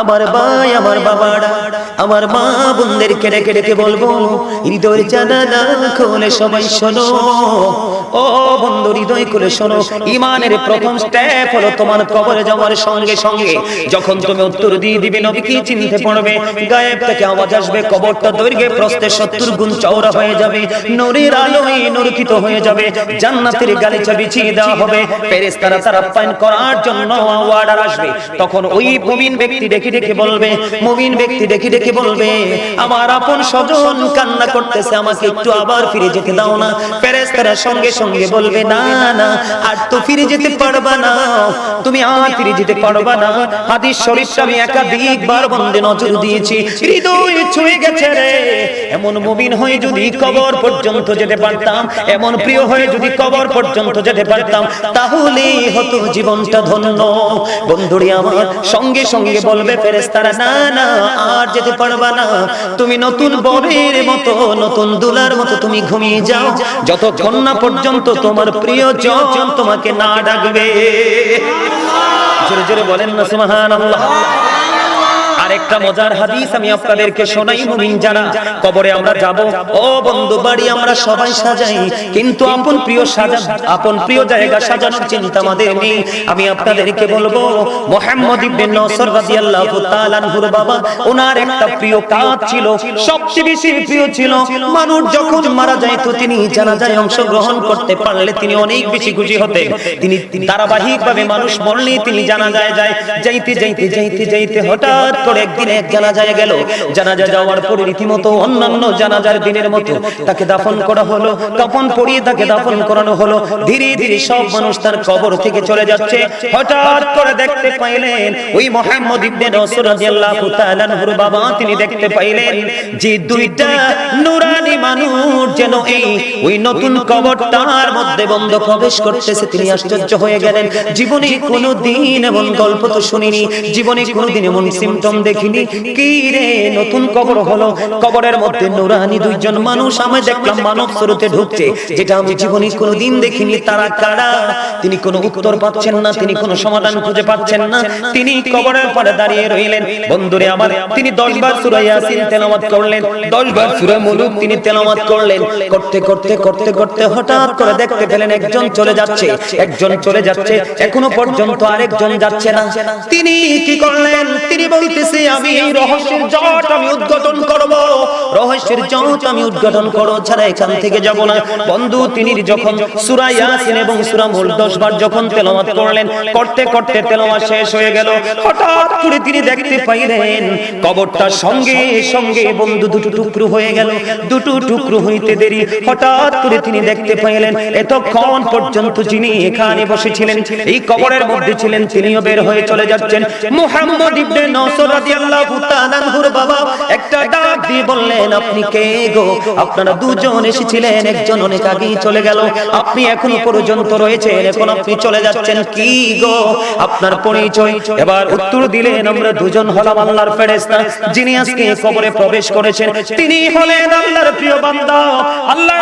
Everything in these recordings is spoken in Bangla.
আমার ভাই আমার বাবারা আমার মা বোনদেরকে ডেকে ডেকে বলব হৃদয় জানালা খোলে সবাই শোনো। ও বন্ধু, হৃদয় খুলে শোনো। ইমানের প্রথম স্টেপ হলো তোমার কবরে যাওয়ার সঙ্গে সঙ্গে যখন তুমি উত্তর দিয়ে দিবে নবীকে চিনতে পারবে গায়েব থেকে আওয়াজ আসবে, কবরটা দৈর্ঘ্যে প্রস্তে সত্তর গুণ চওড়া হয়ে যাবে, নূরের আলোয় নরকিত হয়ে যাবে, জান্নাতের গালিচা বিছিয়ে দেওয়া হবে। ফেরেশতারা তারা পান করার জন্য অর্ডার আসবে। তখন ওই মুমিন ব্যক্তি ডেকে ডেকে বলবে, মুমিন ব্যক্তি ডেকে ডেকে বলবে? আমার আপন স্বজন কান্না করতেছে, আমাকে একটু আবার ফিরে যেতে দাও না। ফেরেশতারা সঙ্গে সঙ্গে বলবে, না না, আর তো ফিরে যেতে পারবা না। তুমি আর ফিরে যেতে পারবা না। হাদিস শরীফটা আমি একাধিকবার বন্ধে নজর দিয়েছি। হৃদয় ছুঁয়ে গেছে রে। এমন মুমিন হয়ে যদি কবর পর্যন্ত যেতে পারতাম, এমন প্রিয় হয়ে যদি কবর পর্যন্ত যেতে পারতাম, তাহলে হতো জীবনটা ধন্য। বন্ধুরি আমার, সঙ্গে সঙ্গে বলবে ফেরেস্তারা না না, আর যেতে পারবা না। তুমি নতুন বরের মতো, নতুন দুলার মতো তুমি ঘুমিয়ে যাও। যতক্ষণ না পর্যন্ত তোমার প্রিয় জন তোমাকে না ডাকবে। জোরে জোরে বলেন না, সুবহানাল্লাহ। আরেকটা মজার হাদিস আমি আপনাদেরকে শোনাই, মুমিন যারা, কবরে আমরা যাব। ও বন্ধু, বাড়ি আমরা সবাই সাজাই, কিন্তু আপন প্রিয় সাজা আপন প্রিয় জায়গা সাজানোর চিন্তা আমাদের নেই। আমি আপনাদেরকে বলব, মোহাম্মদ ইবনে নসর রাদিয়াল্লাহু তাআলা আনহুর বাবা, ওনার একটা প্রিয় কাজ ছিল, সবচেয়ে বেশি প্রিয় ছিল, মানুষ যখন মারা যায় তো তিনি জানাজায় অংশগ্রহণ করতে পারলে তিনি অনেক বেশি খুশি হতেন। তিনি ধারাবাহিকভাবে মানুষ মরলে তিনি জানাজায় যায়, যাইতে যাইতে যাইতে যাইতে, হঠাৎ একদিন এক জানাজায় গেল। জানাজা যাওয়ার পরে রীতিমতো অন্যান্য জানাজার দিনের মতো তাকে দাফন করা হলো কাফন পরিয়ে তাকে দাফন করানো হলো। ধীরে ধীরে সব মানুষ তার কবর থেকে চলে যাচ্ছে। হঠাৎ করে দেখতে পাইলেন ওই মোহাম্মদ ইবনে নসর রাদিয়াল্লাহু তাআলা আনহুর বাবা, তিনি দেখতে পাইলেন যে দুইটা নুরানি মানুষ যেন এই ওই নতুন কবরটার মধ্যে বন্ধ প্রবেশ করতেছে। তিনি আশ্চর্য হয়ে গেলেন, জীবনে কোনো দিন এমন গল্প তো শুনিনি। জীবনে কোনো দিন এমন সিমটম দেখিনি। কি রে, নতুন কবর হলো? কবরের মধ্যে নুরানি দুইজন মানুষ। আমি দেখলাম মানব স্রোতে ঢুকছে, যেটা আমি জীবনে কোনো দিন দেখিনি। তারা কারা? তিনি কোনো উত্তর পাচ্ছেন না, তিনি কোনো সমাধান খুঁজে পাচ্ছেন না। তিনি কবরের পরে দাঁড়িয়ে রইলেন। বন্ধুরে আমার, তিনি দশ বার সূরা ইয়াসিন তেলাওয়াত করলেন। দশ বার সূরা মুলুক তিনি তেলাওয়াত করলেন। করতে করতে করতে করতে হঠাৎ করে দেখতে পেলেন একজন চলে যাচ্ছে। একজন চলে যাচ্ছে, এখনও পর্যন্ত আরেকজন যাচ্ছে না। তিনি কি করলেন? তিনি বলতেছে আমি এই রহস্যের জট আমি উদ্ঘাটন করব, রহস্যের জট আমি উদ্ঘাটন করব ছাড়া এখান থেকে যাব না। বন্ধু, তিনি যখন সূরা ইয়াসিন এবং সূরা মুল 10 বার যখন তেলাওয়াত করলেন, করতে করতে তেলাওয়াত শেষ হয়ে গেল। হঠাৎ করে তিনি দেখতে পাইলেন কবরটার সঙ্গে সঙ্গে বন্ধু দুটো টুকরো হয়ে গেল। দুটো টুকরো হইতে দেরি। হঠাৎ করে তিনি দেখতে পাইলেন, এতক্ষণ পর্যন্ত যিনি এখানে বসেছিলেন, এই কবরের মধ্যে ছিলেন, তিনিও বের হয়ে চলে যাচ্ছেন। মুহাম্মদ ইবনে নসর উত্তর দিলেন, আমরা দুজন হলাম আল্লাহর যিনি আজকে কবরে প্রবেশ করেছেন। তিনি হলেন আল্লাহর প্রিয় বান্দা। আল্লাহ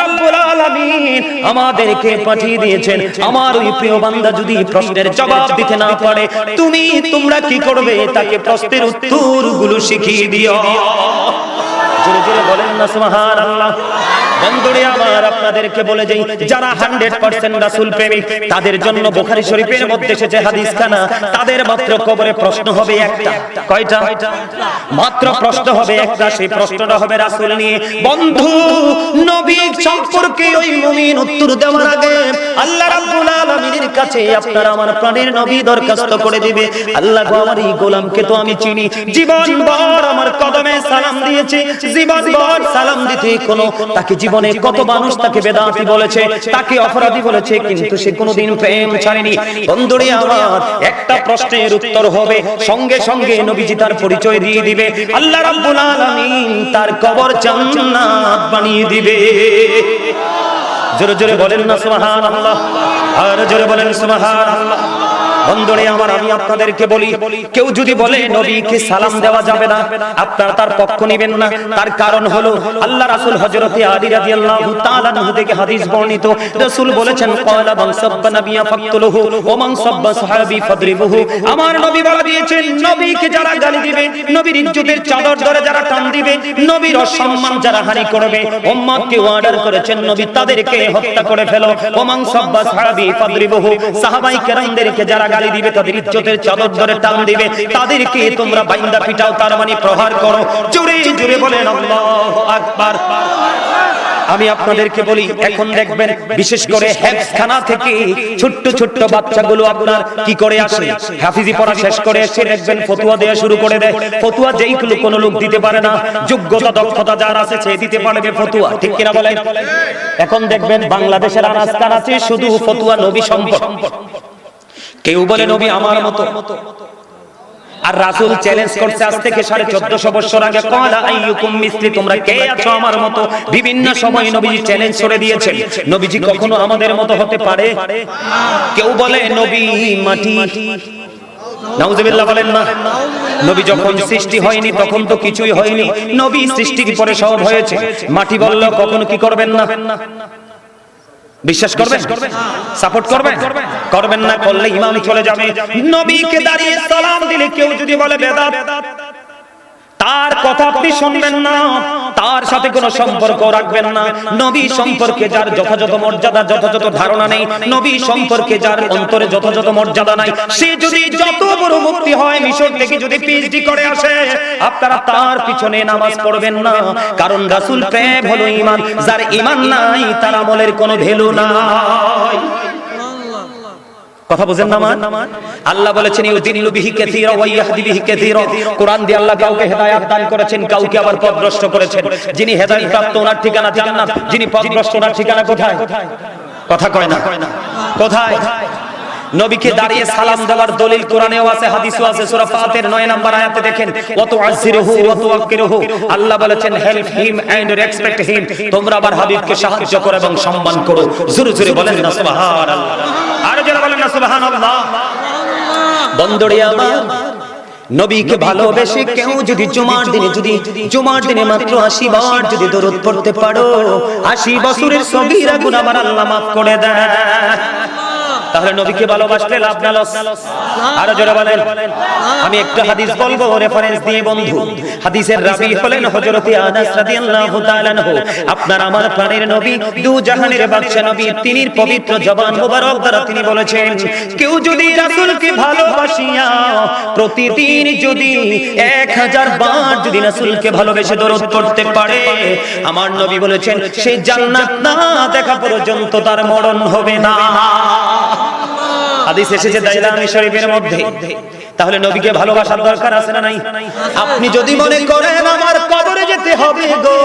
আমাদেরকে পাঠিয়ে দিয়েছেন। আমার ওই প্রিয় বান্দা যদি প্রশ্নের জবাব দিতে না পারে, তুমি তোমরা কি করবে? তাকে প্রশ্নের উত্তরগুলো শিখিয়ে দিও। জোরে জোরে বলেন না সুবহানাল্লাহ। বন্ধুরে আমার, আপনাদেরকে বলে যাই যারা 100% রাসূল প্রেমিক, তাদের জন্য বুখারী শরীফের মধ্যে খানা তাদের মাত্র কবরে প্রশ্ন হবে একটা। কয়টা? মাত্র প্রশ্ন হবে একটা, সেই প্রশ্নটা হবে রাসূল নিয়ে। বন্ধু নবী সম্পর্কে ওই মুমিন উত্তর দেওয়ার আগে আল্লাহ রাব্বুল আলামিনের কাছে আপনার আমার প্রাণের নবী দরখাস্ত করে দিবে। আল্লাহ গো, আমার এই গোলামকে তো আমি চিনি। জীবন ভর আমার কদমে সালাম দিয়েছে। জীবন ভর সালাম দিতে কোনো তাকে জীবনে কত মানুষ তাকে বেদাতি বলেছে তাকে অপরাধী বলেছে কিন্তু সে কোনোদিন প্রেম ছাড়েনি। বন্ধুরে আমার একটা প্রশ্নের উত্তর হবে সঙ্গে সঙ্গে নবীজি তার পরিচয় দিয়ে দিবে। আল্লাহ রাব্বুল আলামিন তার কবর জান্নাত বানিয়ে দিবে। জোরে জোরে বলেন না সুবহানাল্লাহ। আর জোরে বলেন সুবহানাল্লাহ। বন্ধুরে আমার, আমি আপনাদেরকে বলি, কেউ যদি বলে নবীকে সালাম দেওয়া যাবে না, আপনারা তার পক্ষ নেবেন না। তার কারণ হলো, আল্লাহ রাসূল হযরতে আলী রাদিয়াল্লাহু তাআলা থেকে হাদিস বর্ণিত। রাসূল বলেছেন, ক্বালা মান সাব্বা নাবিয়া ফাকতুলহু ওয়া মান সাব্বা সাহাবী ফাদরিবুহু। আমার নবী বলে দিয়েছেন, নবীকে যারা গালি দিবে, নবীর ইজ্জতের চাদর ধরে যারা টান দিবে, নবীর অসম্মান যারা হানি করবে উম্মতকে অর্ডার করেছেন নবী, তাদেরকে হত্যা করে ফেলো। ওয়া মান সাব্বা সাহাবী ফাদরিবুহু। সাহাবাই কেরামদেরকে যারা গালি দিবে, তাদের ইজ্জতের চাদর ধরে টান দিবে, তাদেরকে তোমরা বাইন্দা পিটাও, তার মানে প্রহার করো। জোরে জোরে বলেন, আল্লাহু আকবার। আমি আপনাদেরকে বলি, এখন দেখবেন, বিশেষ করে হেফখানা থেকে ছোট্ট ছোট্ট বাচ্চাগুলো আপনার কি করে আসে? হাফিজি পড়া শেষ করে এসে দেখবেন ফতুয়া দেওয়া শুরু করে দেয়। ফতুয়া যেইগুলো কোনো লোক দিতে পারে না। যোগ্যতা, দক্ষতা যার আছে সে দিতে পারবে ফতুয়া। ঠিক কিনা বলেন? এখন দেখবেন বাংলাদেশের আনাজ কানাচে শুধু ফতুয়া নবী সম্পদ। কেউ বলে নবী আমার মতো। আর রাসূল চ্যালেঞ্জ করছে আজ থেকে সাড়ে চোদ্দশো বছর আগে। কলা আইয়ুকুম মিসলি তোমরা কে আছো আমার মতো? বিভিন্ন সময় নবীজি চ্যালেঞ্জ করে দিয়েছেন। নবীজি কখনো আমাদের মতো হতে পারে? কেউ বলে নবী মাটি। নাউজুবিল্লাহ বলেন না। নবী যখন সৃষ্টি হয়নি তখন তো কিছুই হয়নি। নবী সৃষ্টির পরে সব হয়েছে। মাটি বলল কখনো কি করবেন না? বিশ্বাস করবেন? সাপোর্ট করবেন। করবেন না করলে ইমাম চলে যাবে। নবীকে দাঁড়িয়ে সালাম দিলে কেউ যদি বলে বেদাত তার কথা আপনি শুনবেন না। তার সাথে কোনো সম্পর্ক রাখবেন না। নবী সম্পর্কে যার যথাযথ মর্যাদা, যথাযথ ধারণা নেই। নবী সম্পর্কে যার অন্তরে যথাযথ মর্যাদা নাই। সে যদি যত বড় মুক্তি হয়, মিশর থেকে যদি পিএইচডি করে আসে, আপনারা তার পিছনে নামাজ পড়বেন না। কারণ রাসূল প্রেম হলো ঈমান। যার ঈমান নাই, তার আমলের কোনো ভ্যালু নাই। কথা বুঝেন না মান আল্লাহ বলেছেন ইউদিল্লু বিহি কাসীরা ওয়া ইয়াহদি বিহি কাসীরা। কোরআন দিয়ে আল্লাহ কাউকে হেদায়েত দান করেছেন কাউকে আবার পথভ্রষ্ট করেছেন। যিনি হেদায়েত প্রাপ্ত ওনার ঠিকানা জান্নাত। যিনি পথভ্রষ্ট ওনার ঠিকানা কোথায়? কথা কয় না। কোথায়? নবীকে দাঁড়িয়ে সালাম দেওয়ার দলিল কোরআনেও আছে হাদিসও আছে। সূরা ফাতির 9 নম্বর আয়াতে দেখেন ওয়া তুআযিরুহু ওয়া তুওয়াক্কিরুহু। আল্লাহ বলেছেন help him and respect him তোমরা আবার হাবিবকে সাহায্য করো এবং সম্মান করো। জোরে জোরে বলেন না সুবহানাল্লাহ। আর যারা বলেন না সুবহানাল্লাহ। বন্দরে আমার নবীকে ভালোবেসে কেউ যদি জুমার দিনে যদি জুমার দিনে মাত্র আশি বার যদি দরুদ পড়তে পারো আশি বছরের সগীরা গুনাহ আমার আল্লাহ মাফ করে দেয়। তাহলে নবীকে ভালোবাসলে লাভ না লস। আরও জোরে বলেন। আমি একটা হাদিস বলব রেফারেন্স দিয়ে বন্ধু। হাদিসের রাবি হলেন হযরত আনাস রাদিয়াল্লাহু তাআলা আপনার আমার প্রাণের নবী দু জাহানের বাদশা নবী তিনি পবিত্র জবান মোবারক দ্বারা তিনি বলেছেন কেউ যদি রাসূলকে ভালোবাসিয়া প্রতিদিন যদি 1000 বার যদি রাসূলকে ভালোবেসে দরুদ করতে পারে আমার নবী বলেছেন সে জান্নাত না দেখা পর্যন্ত তার মরণ হবে না। হাদিস এসেছে দাইলামি শরীফের মধ্যে। তাহলে নবীকে ভালোবাসার দরকার আছে না নাই? আপনি যদি মনে করেন আমার কবরে যেতে হবে গো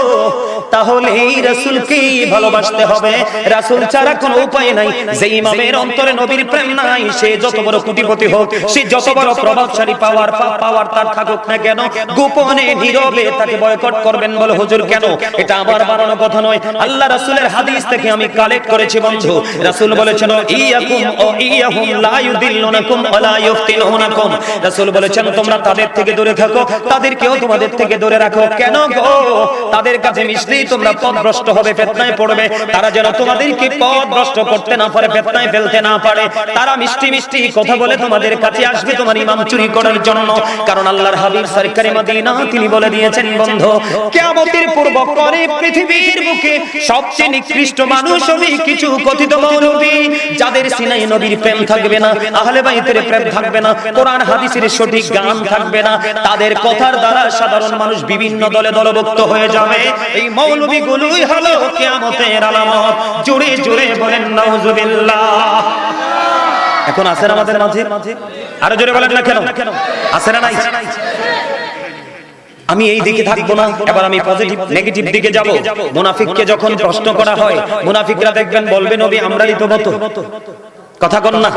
তাহলে এই রাসূলকে ভালোবাসতে হবে। রাসূল ছাড়া কোনো উপায় নাই। যে ইমামের অন্তরে নবীর প্রেম নাই, সে যত বড় কোটিপতি হোক, সে যত বড় প্রভাবশালী পাওয়ার পাওয়ার তার থাকুক না কেন, গোপনে, নীরবে তাকে বয়কট করবেন বলে হুজুর কেন? এটা আমার বানানো কথা নয়। আল্লাহ রাসূলের হাদিস থেকে আমি কালেক্ট করেছি বন্ধু। রাসূল বলেছেন, ইয়াকুম ও ইয়াহুম লা ইউদিল্লুনাকুম ওয়া ইফতিনুনাকুম রাসূল বলেছেন, তোমরা তাদের থেকে দূরে থাকো, তাদেরকেও তোমাদের থেকে দূরে রাখো। কেন গো? তাদের কাছে মিশলেই তোমরা পথভ্রষ্ট হবে ফিতনায় পড়বে তারা যেন তোমাদেরকে পথভ্রষ্ট করতে না পারে ফিতনায় ফেলতে না পারে। তারা মিষ্টি মিষ্টি কথা বলে তোমাদের কাছে আসবে তোমার ইমাম চুরি করার জন্য। কারণ আল্লাহর হাবিব সরকারি মদিনা তিনি বলে দিয়েছেন বন্ধু কিয়ামতের পূর্ব করে পৃথিবীর বুকে সবচেয়ে নিকৃষ্ট মানুষ হবে কিছু কথিত মৌলবী যাদের সিনাই নবীর প্রেম থাকবে না আহলে বাইতের প্রেম থাকবে না কোরআন হাদিসের সঠিক গান থাকবে না তাদের কথার দ্বারা সাধারণ মানুষ বিভিন্ন দলে দলভুক্ত হয়ে যাবে এই মৌলবীগুলোই হলো আলামত। জোরে জোরে বলেন এখন আমাদের মাঝে? আরও জোরে বলেন না কেন? আছে না নাই? আমি এই দিকে থাকব না, এবার আমি পজিটিভ নেগেটিভ দিকে যাব। মুনাফিককে যখন প্রশ্ন করা হয়, মুনাফিকরা দেখবেন বলবেন নবী, আমরাই তো মত। কথা কন না।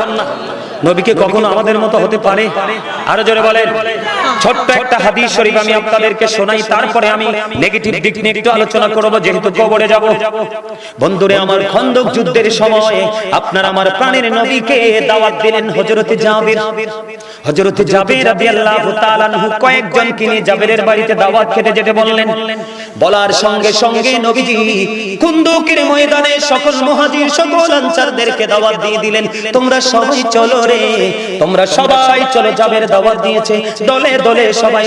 নবীকে কখনো আমাদের মতো হতে পারে? আরও জোরে বলেন। ছোট্ট একটা হাদিস শরীফ আমি আপনাদেরকে শোনাই তারপরে আমি নেগেটিভ দিক নিয়ে একটু আলোচনা করব যেহেতু কবরে যাব। বন্ধুরে আমার খন্দক যুদ্ধের সময় আপনার আমার প্রাণের নবীকে দাওয়াত দিলেন হযরতে জাবির। হযরতে জাবির রাদিয়াল্লাহু তাআলা আনহু কয়েকজনকে নিয়ে জাবিরের বাড়িতে দাওয়াত খেতে যেতে বললেন বলার সঙ্গে সঙ্গে নবীজি কুন্দুকের ময়দানে সকল মুহাজির সকল আনসারদেরকে দাওয়াত দিয়ে দিলেন তোমরা সবাই চলো রে তোমরা সবাই চলো জাবের দিয়েছে। দলে দলে সবাই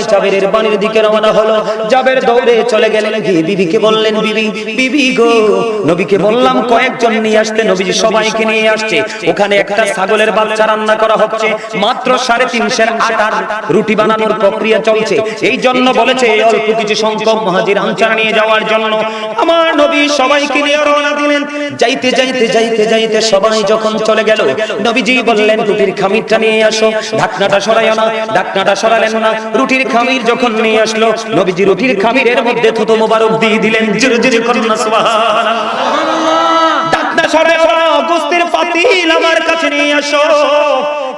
বাণীর দিকে রওনা হলো। দৌড়ে চলে গেলেন গিয়ে বিবিকে বললেন, বিবি বিবি গো। নবীকে বললাম, কয়েকজন নিয়ে আসতে নবীজি সবাইকে নিয়ে আসছে। ওখানে একটা ছাগলের বাচ্চা রান্না করা হচ্ছে। মাত্র সাড়ে তিনশের আটার রুটি বানানোর প্রক্রিয়া চলছে। এই জন্য বলেছে অল্প কিছু সংখ্যক মহাজির নিয়ে যাওয়ার জন্য। আমার নবী সবাইকে নিয়ে রওনা দিলেন। যাইতে যাইতে যাইতে যাইতে সবাই যখন চলে গেল, নবীজি বললেন রুটির খামিরটা নিয়ে আসো। ঢাকনাটা সরাইও না, ঢাকনাটা সরালেন না। রুটির খামির যখন নিয়ে আসলো, নবীজি রুটির খামিরের মধ্যে থুতো মোবারক দিয়ে দিলেন জোরে করুন না সুবহানাল্লাহ। ঢাকনা সরাইও না গোস্তের পাতিল আমার কাছে নিয়ে আসো।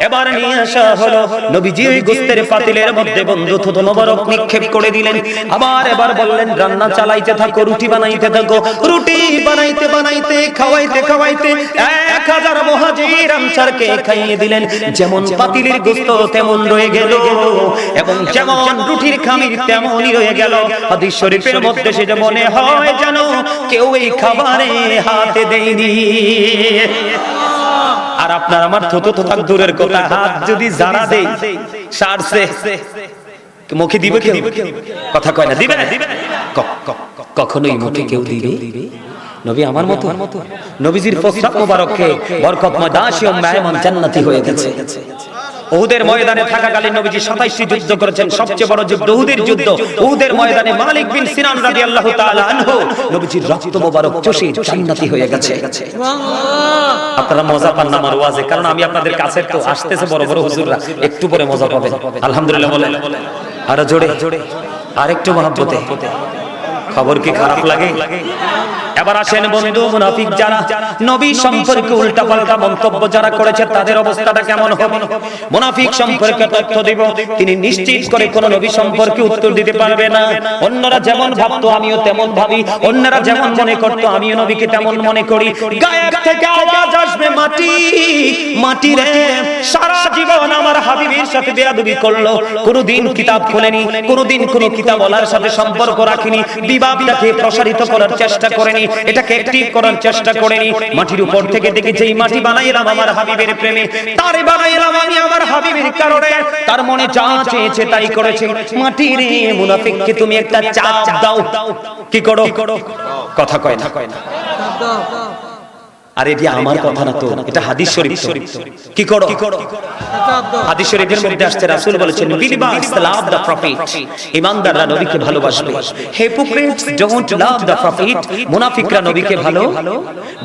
এবার নিয়ে আসা হলো। নবীজি ওই গোস্তের পাতিলের মধ্যে বন্ধু থুতো মোবারক নিক্ষেপ করে দিলেন। আবার এবার বললেন, রান্না চালাইতে থাকো, রুটি বানাইতে থাকো। রুটি বানাইতে বানাইতে, খাওয়াইতে খাওয়াইতে এক হাজার মহাজির আনসারকে খাইয়ে দিলেন। যেমন পাতিলের গোস্ত তেমন রয়ে গেল এবং যেমন রুটির খামির তেমনই রয়ে গেল। হাদিস শরীফের মধ্যে সেটা মনে হয় যেন কেউ এই খাবারে হাতে দেয়নি। আর আপনার আমার থতো থাক দূরের কথা হাত যদি জানা দেই সারছে মুখে দিবে কেউ? কথা কয় না দিবে কখনোই মুখে কেউ দিবে? নবী আমার মতো? নবীজির প্রস্তাব মোবারককে বরকতময় দাসী ও মেহমান জান্নাতি হয়ে গেছে। উহুদের ময়দানে থাকাকালীন নবীজি 27টি যুদ্ধ করেছেন। সবচেয়ে বড় যুদ্ধ উহুদের যুদ্ধ। উহুদের ময়দানে মালিক বিন সিনান রাদিয়াল্লাহু তাআলা আনহু নবীজির রক্ত মোবারক চষে জান্নাতি হয়ে গেছে। আপনারা মজা পান না আমার ওয়াজে কারণ আমি আপনাদের কাছে তো আসতেছে বড় বড় হুজুররা। একটু পরে মজা পাবেন। আলহামদুলিল্লাহ বলেন। আরও জোরে। আর একটু মহব্বতে। খবর কি খারাপ লাগে? এবার আসেন বন্ধু মুনাফিক যারা। নবী সম্পর্কে উল্টাপাল্টা মন্তব্য যারা করেছে, তাদের অবস্থাটা কেমন হবে? মুনাফিক সম্পর্কে তথ্য দিব। তিনি নিশ্চিত করে কোন নবী সম্পর্কে উত্তর দিতে পারবে না। অন্যরা যেমন ভাবতো, আমিও তেমন ভাবি। অন্যরা যেমন মনে করতো, আমিও নবীকে তেমন মনে করি। গায়ের থেকে আওয়াজ আসবে মাটি। মাটি রে, সারা জীবন আমার হাবিবের সাথে বেয়াদবি করল। কোনোদিন কিতাব খোলেনি, কোনোদিন কোনো কিতাব ওলার সাথে সম্পর্ক রাখিনি। বিবাদটাকে প্রসারিত করার চেষ্টা করেনি, এটাকে অ্যাক্টিভ করার চেষ্টা করেনি। মাটির উপর থেকে দেখে যেই মাটি বানাইলাম আমার হাবিবের প্রেমে, তারে বানাইলাম আমি আমার হাবিবের কারণে। তার মনে যা চেয়েছে তাই করেছে। মাটি রে মুনাফিককে তুমি একটা চাপ দাও? কি করো? কথা কয় না। আর এটি আমার কথা না তো, এটা হাদিস শরীফ কি করো? হাদিস শরীফের মধ্যে আসছে, রাসূল বলেছেন বিলিভার্স লাভ দ্য প্রফিট ইমানদাররা নবীকে ভালোবাসবে। Hypocrites don't love the prophet মুনাফিকরা নবীকে ভালো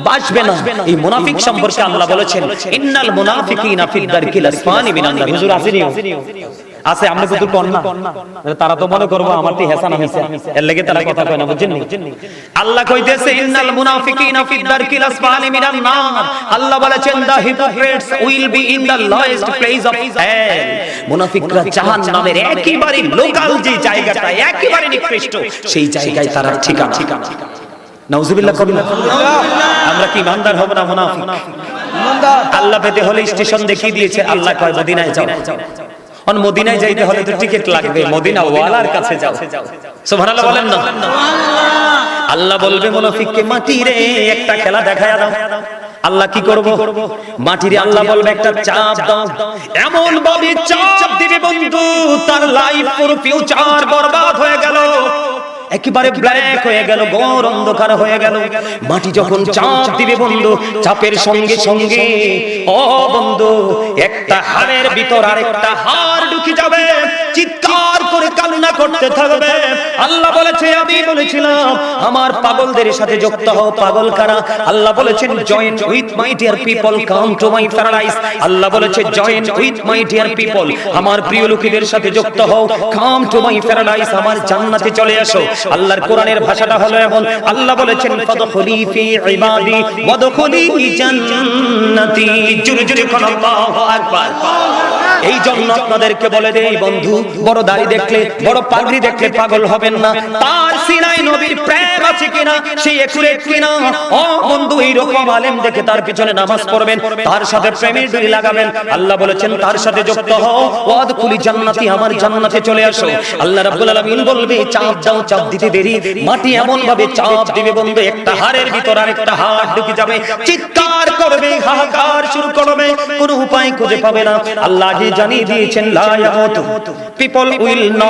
বাসবে না। এই মুনাফিক সম্পর্কে আল্লাহ বলেছেন, ইন্নাল মুনাফিকিনা ফি দারকিল আসফানি মিনান হুজুর আসেনি আছে আমরা কিন্তু কোন না তারা তো মনে করব আমার তি হেসান হইছে এর লাগি তারা কথা কয় না বুঝছেন নি? আল্লাহ কইতেছে ইন্নাল মুনাফিকিনা ফি দারকিল আসফানি মিনান নার। আল্লাহ বলেছেন the hypocrites will be in the lowest place of hell মুনাফিকরা জাহান্নামের একেবারে লোকাল যে জায়গাটা একেবারে নিকৃষ্ট সেই জায়গায় তারা ঠিকানা। নাউজুবিল্লাহ কবিল্লাহ আমরা কি ইমানদার হব না মুনাফিক? আল্লাহ পেতে হলে স্টেশন দেখিয়ে দিয়েছে আল্লাহ কয় মদিনায় যাও। অন মদিনায় যাইতে হলে তো টিকিট লাগবে মদিনা ওয়ালার কাছে যাও। সুবহানাল্লাহ বলেন না। আল্লাহ বলবে মুনাফিককে মাটি রে একটা খেলা দেখায়া দাও। আল্লাহ কি করব? মাটিরে আল্লাহ বলবে একটা চাপ দাও। এমন ভাবে চাপ দিবে বন্ধু তার লাইফ পুরো ফিউচার বরবাদ হয়ে গেল। একেবারে ব্ল্যাক হয়ে গেল ঘোর অন্ধকার হয়ে গেল। মাটি যখন চাপ দিবে বন্ধু চাপের সঙ্গে সঙ্গে ও বন্ধু একটা হাড়ের ভিতর আর একটা হাড় ঢুকে যাবে চিৎকার করে কান্না করতে থাকবে। আল্লাহ বলেছে, আমি বলেছিলাম, আমার পাগলদের সাথে যুক্ত হও, পাগল কারা? আল্লাহ বলেছেন join with my dear people come to my paradise Allah বলেছে join with my dear people আমার প্রিয় লোকেদের সাথে যুক্ত হও কাম টু মাই প্যারাডাইস আমার জান্নাতে চলে আসো। আল্লাহর কোরআনের ভাষাটা হলো এমন, আল্লাহ বলেছেন ফাদখুলি ফি ইবাদি ওয়াদখুলি জান্নাতি জোরে জোরে কোন আল্লাহু আকবার এই জন্য আপনাদেরকে বলে দেই, বন্ধু, বড় দাড়ি দেখলে বড় পাগড়ি দেখলে পাগল হবেন না। তার সিনাই নবীর প্রেম আছে কিনা সেই একুরেট কিনা? ও বন্ধু এই রকম আলেম দেখে তার পিছনে নামাজ পড়বেন, তার সাথে প্রেমের ডুরি লাগাবেন। আল্লাহ বলেছেন, তার সাথে যুক্ত হও। ওয়াদ কুলি জান্নাতি, আমার জান্নাতে চলে আসো। আল্লাহ রাব্বুল আলামিন বলবে, চাপ দাও, চাপ দিতে দেরি। মাটি এমন ভাবে চাপ দিবে বন্ধু, একটা হাড়ের ভিতর আরেকটা হাড় ঢুকে যাবে। চিৎকার করবে, হাহাকার শুরু করবে। কোনো উপায় খুঁজে পাবে না। আল্লাহ জানিয়ে দিয়েছেন, লা ইয়ামুতু পিপল উইল নট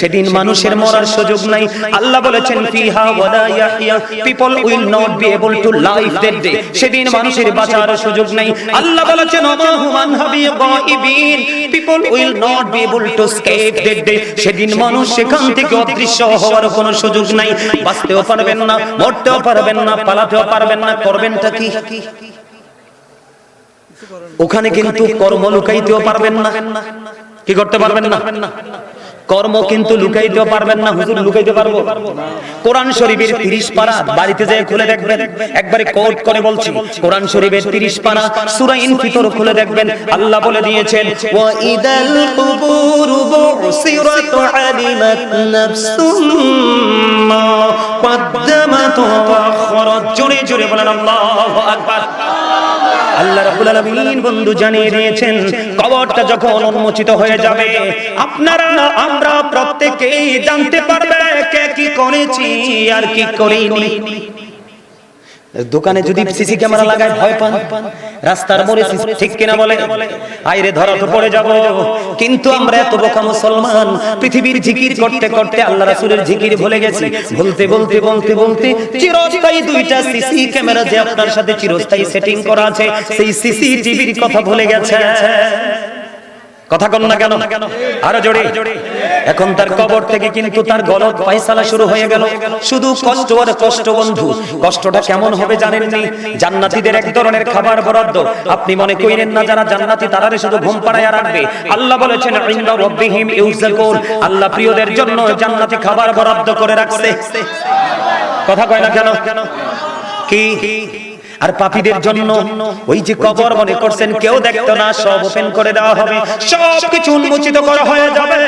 সেদিন মানুষের মরার সুযোগ নাই। আল্লাহ বলেছেন ফিহা ওয়ালা Yahya people will not be able to life that day সেদিন মানুষের বাঁচার সুযোগ নাই। আল্লাহ বলেছেন ওমা হুমান হাবি গাইবিন people will not be able to escape that day সেদিন মানুষ সেখান থেকে অদৃশ্য হওয়ার কোনো সুযোগ নাই। বাঁচতেও পারবেন না মরতেও পারবেন না পালাতেও পারবেন না করবেনটা কি? ওখানে কিন্তু কর্ম লুকাইতেও পারবেন না কি করতে পারবেন না? কর্ম কিন্তু লুকাইতেও পারবেন না, হুজুর, লুকাইতে পারব। কোরআন শরীফের 30 পারা বাড়িতে যেয়ে খুলে দেখবেন। একবারে কোট করে বলছি, কোরআন শরীফের 30 পারা সূরা ইনফিতর খুলে দেখবেন। আল্লাহ বলে দিয়েছেন জোরে জোরে বলেন আল্লাহু আকবার। রাব্বুল আলামিন বন্ধু জানিয়ে দিয়েছেন, কবরটা যখন উন্মোচিত হয়ে যাবে, আপনারা, আমরা প্রত্যেকেই জানতে পারবে কে কি করেছি আর কি করিনি। দোকানে যদি সিসি ক্যামেরা লাগায় ভয় পান রাস্তার মোড়ে ঠিক কিনা বলে? আইরে ধরা তো পড়ে যাব। কিন্তু আমরা এত বোকা মুসলমান পৃথিবীর জিকির করতে করতে আল্লাহ রাসূলের জিকির ভুলে গেছি। বলতে বলতে বলতে বলতে চিরস্থায়ী দুইটা সিসি ক্যামেরা যে আপনার সাথে চিরস্থায়ী সেটিং করা আছে। সেই সিসিটিভির কথা ভুলে গেছে। কথা কন না কেন? আরও জোরে। এখন তার কবর থেকে কিন্তু তার গলত পায়সালা শুরু হয়ে গেল। শুধু কষ্ট আর কষ্ট বন্ধু। কষ্টটা কেমন হবে জানেননি? জান্নাতীদের এক ধরনের খাবার বরাদ্দ। আপনি মনে কইরেন না যারা জান্নাতি তারারে শুধু ঘুম পাড়াইয়া রাখবে আল্লাহ বলেছেন ইন্না রাব্বিহিম ইউজাকুন আল্লাহ প্রিয়দের জন্য জান্নাতি খাবার বরাদ্দ করে রাখছে। কথা কয় না কেন? কি? আর পাপীদের জন্য ওই যে কবর মনে করছেন কেউ দেখতো না সব ওপেন করে দেওয়া হবে। সব কিছু উন্মোচিত করা হয়ে যাবে।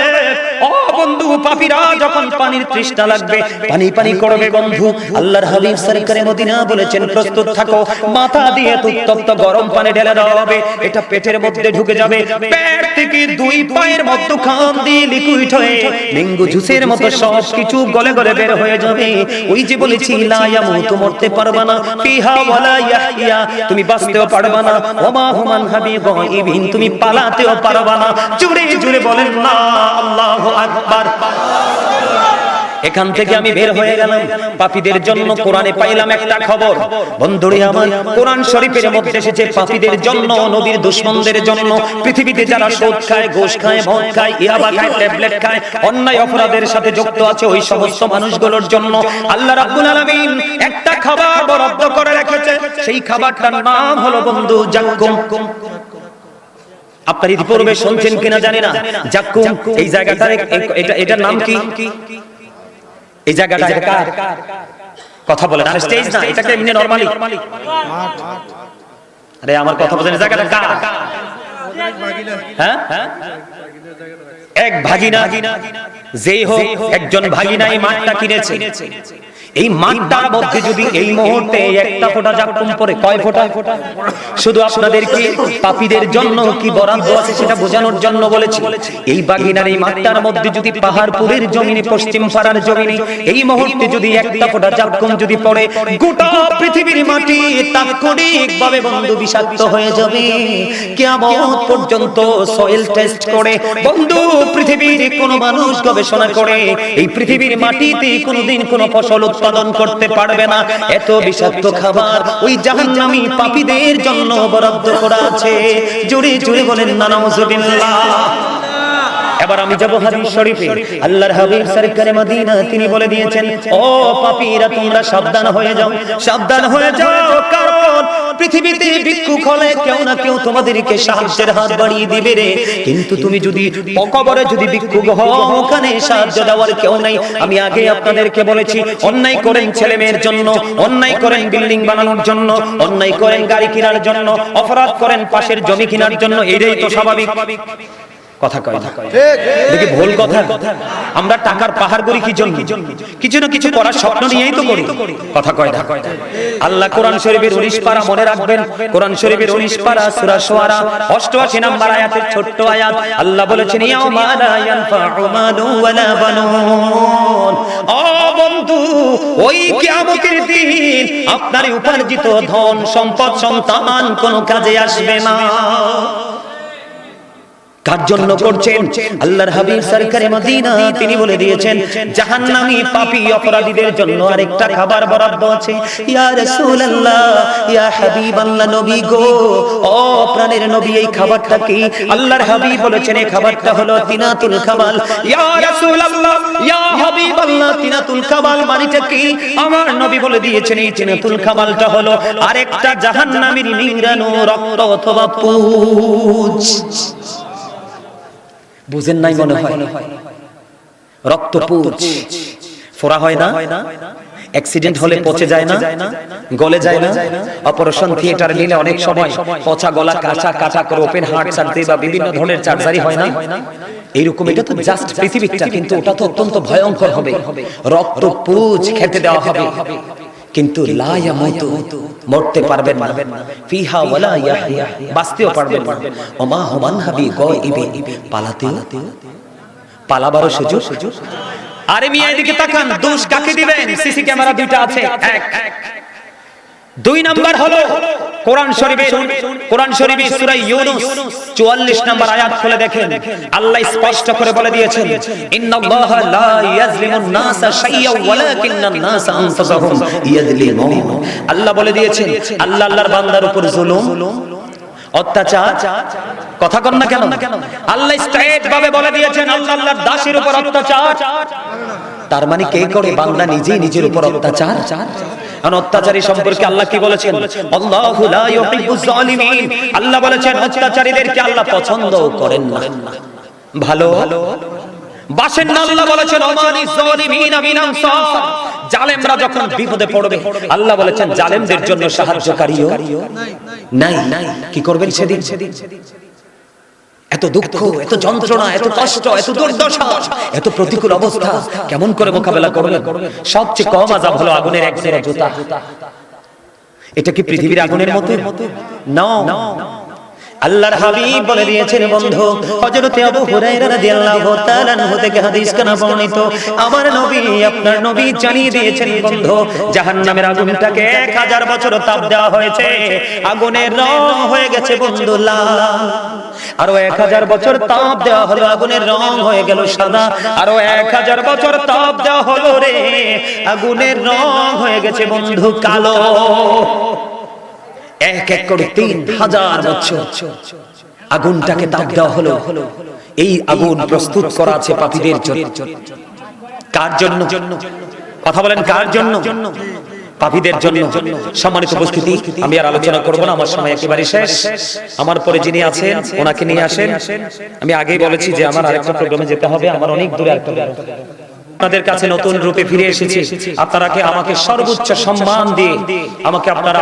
ও বন্ধু পাপীরা যখন পানির তৃষ্ণা লাগবে পানি পানি করবে বন্ধু। আল্লাহর হাবিব সরকারে মদিনা বলেছেন প্রস্তুত থাকো। মাথা দিয়ে উত্তপ্ত গরম পানি ঢেলে দেওয়া হবে। এটা পেটের মধ্যে ঢুকে যাবে। পেট থেকে দুই পায়ের মধ্যখান দিয়ে লিকুইড হয়ে ডেঙ্গু জুসের মতো সব কিছু গলে গলে বের হয়ে যাবে। ওই যে বলেছি লা ইয়ামুতু মরতে পারবা না। ফিহা ওয়ালা ইয়াহইয়া তুমি বাঁচতেও পারবা না। ওমা হুমান হাবি গায়বিন তুমি পালাতেও পারবা না। জোরে জোরে বলেন না আল্লাহু আকবার। এখান থেকে আমি বের হয়ে গেলাম। পাপীদের জন্য কোরআনে পাইলাম একটা খবর। বন্ধুরে আমার কোরআন শরীফের মধ্যে এসেছে পাপীদের জন্য নবীর দুশ্মনদের জন্য পৃথিবীতে যারা সুদ খায় ঘুষ খায় মদ খায় ইয়াবা খায় ট্যাবলেট খায় অন্যায় অপরাধের সাথে যুক্ত আছে ওই সমস্ত মানুষগুলোর জন্য। আল্লাহ রাব্বুল আলামিন একটা খাবার বরাদ্দ করে রেখেছে। সেই খাবারটার নাম হলো বন্ধু জাক্কুম। আপনার ইতিপূর্বে শুনছেন কিনা জানি না। জাক্কুম এই জায়গাটার এটা এটার নাম কি? এই জায়গাটা এটা কার কথা বলে না স্টেজ না এটাকে এমনি নরমালি আরে আমার কথা বলেন জায়গাটা কার? হ্যাঁ? হ্যাঁ এক ভাগিনা যেই হোক একজন ভাগিনাই মাঠটা কিনেছে। এই মাঠটার মধ্যে যদি এই মুহূর্তে একটা ফোঁটা জাকুম পরে কয় ফোঁটা? শুধু আপনাদেরকে পাপীদের জন্য কি বরাদ্দ আছে সেটা বোঝানোর জন্য বলেছি। এই বাগিনার এই মাঠটার মধ্যে যদি পাহাড়পুরের জমিনে পশ্চিম পাড়ার জমিনে এই মুহূর্তে যদি একটা ফোঁটা জাকুম যদি পড়ে গোটা পৃথিবীর মাটি তাৎক্ষণিকভাবে বন্ধু বিষাক্ত হয়ে যাবে। কিয়ামত পর্যন্ত সয়েল টেস্ট করে বন্ধু পৃথিবীর কোন মানুষ গবেষণা করে এই পৃথিবীর মাটিতে কোনোদিন কোনো ফসল উৎপাদন করতে পারবে না। এত বিষাক্ত খাবার ওই জাহান্নামি পাপীদের জন্য বরাদ্দ করা আছে। জোরে জোরে বলেন না নাউজুবিল্লাহ এবার আমি যাব হাদিস শরীফে। আল্লাহর হাবিব সরকারে মদিনা, তিনি বলে দিয়েছেন, ও পাপীরা, তোমরা সাবধান হয়ে যাও, সাবধান হয়ে যাও, কারণ পৃথিবীতে ভিক্ষুক হলে কেউ না কেউ তোমাদেরকে সাহায্যের হাত বাড়িয়ে দিবে রে। কিন্তু তুমি যদি কবরে যদি ভিক্ষুক হও, ওখানে সাহায্য দেওয়ার কেউ নাই। আমি আগে আপনাদেরকে বলেছি, অন্যায় করেন ছেলে মেয়ের জন্য, অন্যায় করেন বিল্ডিং বানানোর জন্য, অন্যায় করেন গাড়ি কেনার জন্য, অপরাধ করেন পাশের জমি কেনার জন্য, এটাই তো স্বাভাবিক। কথা কয় না। দেখি ভুল কথা। আমরা টাকার পাহাড় করি কি জন্য? কিছু না কিছু করার স্বপ্ন নিয়েই তো করি। কথা কয় না। আল্লাহ কোরআন শরীফের 19 পারা মনে রাখবেন। কোরআন শরীফের 19 পারা সূরা শুআরা 88 নম্বর আয়াতের ছোট্ট আয়াত। আল্লাহ বলেছেন ইয়াউমা লা ইয়ানফাউ মালু ওয়ালা বানুন। ও বন্ধু ওই কিয়ামতের দিন আপনার উপার্জিত ধন সম্পদ সন্তান কোনো কাজে আসবে না। কার জন্য করছেন? আল্লাহর হাবিব সরকারে মদিনা তিনি বলে দিয়েছেন জাহান্নামী পাপী অপরাধীদের জন্য আরেকটা খাবার বরাদ্দ আছে। ইয়া রাসূলুল্লাহ ইয়া হাবিবাল্লাহ নবী গো। ও প্রাণের নবী এই খাবারটা কি আল্লাহর হাবিব বলেছেন এই খাবারটা হলো তিনাতুল কামাল। ইয়া রাসূলুল্লাহ ইয়া হাবিবাল্লাহ তিনাতুল কামাল মানেটা কি? আমার নবী বলে দিয়েছেন এই তিনাতুল কামালটা হলো আরেকটা জাহান্নামীর নিংড়ানো রক্ত অথবা পুজ বুঝেন নাই মনে হয়। রক্তপুজ ফোড়া হয় না? অ্যাক্সিডেন্ট হলে পচে যায় না? গলে যায় না? অপারেশন থিয়েটার নিলে অনেক সময় পচা গলা কাঁচা কাঁচা করে ওপেন হার্ট সার্জারি বা বিভিন্ন ধরনের সার্জারি হয় না? এইরকম এটা তো জাস্ট পৃথিবীটা কিন্তু ওটা তো অত্যন্ত ভয়ঙ্কর হবে। রক্ত পুজ খেতে দেওয়া হবে। কিন্তু মরতে পারবেন পারবেন ফিহা ওয়ালা বাঁচতেও পারবেন ওমা হুমান হাবি পালাতে। পালাবারও সুযোগ। আরে মিয়া এদিকে তাকান দোষ কাকে দিবেন? সিসি ক্যামেরা দুইটা আছে। এক। দুই নাম্বার হলো কোরআন শরীফে কোরআন শরীফে সূরা ইউনূস 44 নাম্বার আয়াত খুলে দেখেন। আল্লাহ স্পষ্ট করে বলে দিয়েছেন, ইন্নাল্লাহা লা ইয়াজলিমুন নাসা শাইয়্যা ওয়ালাকিন্নান নাসা আনফুসাহুম ইয়াজলিমুন। আল্লাহ বলে দিয়েছেন, আল্লাহ আল্লাহর বান্দার উপর জুলুম, অত্যাচার, কথা কন না কেন? আল্লাহ স্ট্রেট ভাবে বলে দিয়েছেন, আল্লাহ আল্লাহর দাসের উপর অত্যাচার। তার মানে কে করে বান্দা নিজেই নিজের উপর অত্যাচার? কারণ অত্যাচারী সম্পর্কে আল্লাহ কি বলেছেন? আল্লাহু বলেছেন, অত্যাচারীদেরকে আল্লাহ পছন্দ করেন না। ভালো? বাসেন না আল্লাহ বলেছেন বিপদে পড়বে, আল্লাহ বলেছেন, জালেমদের জন্য সাহায্যকারীও নাই। নাই কি করবেন সেদিন সেদিন সেদিন? এত দুঃখ এত যন্ত্রণা এত কষ্ট এত দুর্দশা এত প্রতিকূল অবস্থা। কেমন করে মোকাবেলা করবে সবচেয়ে কম আজাব হলো আগুনের এক জোড়া জুতা। এটা কি পৃথিবীর আগুনের মতো না আল্লাহর হাবিব বলে দিয়েছেন বন্ধু হযরতে আবু হুরায়রা রাদিয়াল্লাহু তাআলা আনহু থেকে হাদিস কানা বর্ণিত আমার নবী আপনার নবী জানিয়ে দিয়েছেন বন্ধু জাহান্নামের আগুনটাকে 1000 বছর তাপ দেওয়া হয়েছে। আগুনের রং হয়ে গেছে বন্ধু লাল। আরও 1000 বছর তাপ দেওয়া হলো আগুনের রং হয়ে গেল সাদা। আরও 1000 বছর তাপ দেওয়া হলো রে। আগুনের রং হয়ে গেছে বন্ধু কালো। এক এক করে তিন হাজার বছর। আগুনটাকে তাপ দেওয়া হলো। এই আগুন প্রস্তুত করা আছে পাপীদের কার জন্য? কথা বলেন, কার জন্য? পাপীদের জন্য। সম্মানিত উপস্থিতি, আমি আর আলোচনা করব না, আমার সময় একেবারে শেষ। আমার পরে যিনি আছেন, ওনাকে নিয়ে আসেন। আমি আগেই বলেছি যে আমার আরেকটা প্রোগ্রামে যেতে হবে, আমার অনেক দূরে আরেকটা আপনাদের কাছে নতুন রূপে ফিরে এসেছি। আপনারা কি আমাকে সর্বোচ্চ সম্মান দিয়ে আমাকে আপনারা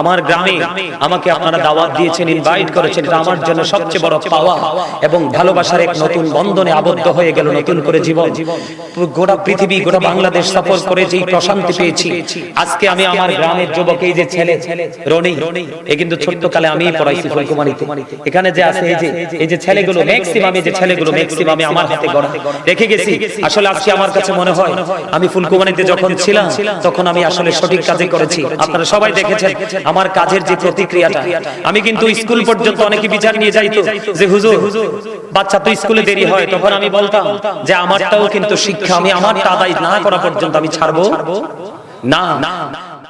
আমার গ্রামে আমাকে আপনারা দাওয়াত দিয়েছেন ইনভাইট করেছেন, এটা আমার জন্য সবচেয়ে বড় পাওয়া এবং ভালোবাসার এক নতুন বন্ধনে আবদ্ধ হয়ে গেল নতুন করে জীবন। গোটা পৃথিবী, গোটা বাংলাদেশ সফর করে যেই প্রশান্তি পেয়েছি। আজকে আমি আমার গ্রামের যুবক, এই যে ছেলে, রনি, এ কিন্তু ছোট্ট কালে আমি পড়াইছি ফুলকুমারিতে। এখানে যে আছে, এই যে এই যে ছেলেগুলো ম্যাক্সিমাম এই যে ছেলেগুলো ম্যাক্সিমাম আমার হাতে গড়া। রেখে গেছি, আসলে আজকে আমার কাছে মনে হয়, আমি ফুলকুমানিতে যখন ছিলাম, তখন আমি আসলে সঠিক কাজে করেছি। আপনারা সবাই দেখেছেন আমার কাজের যে প্রতিক্রিয়াটা। আমি কিন্তু স্কুল পর্যন্ত অনেকে বিচার নিয়ে যাইতো যে, হুজুর, বাচ্চা তো স্কুলে দেরি হয়, তখন আমি বলতাম যে, আমারটাও কিন্তু শিক্ষা, আমি আমারটা আদায় না করা পর্যন্ত আমি ছাড়বো? না না।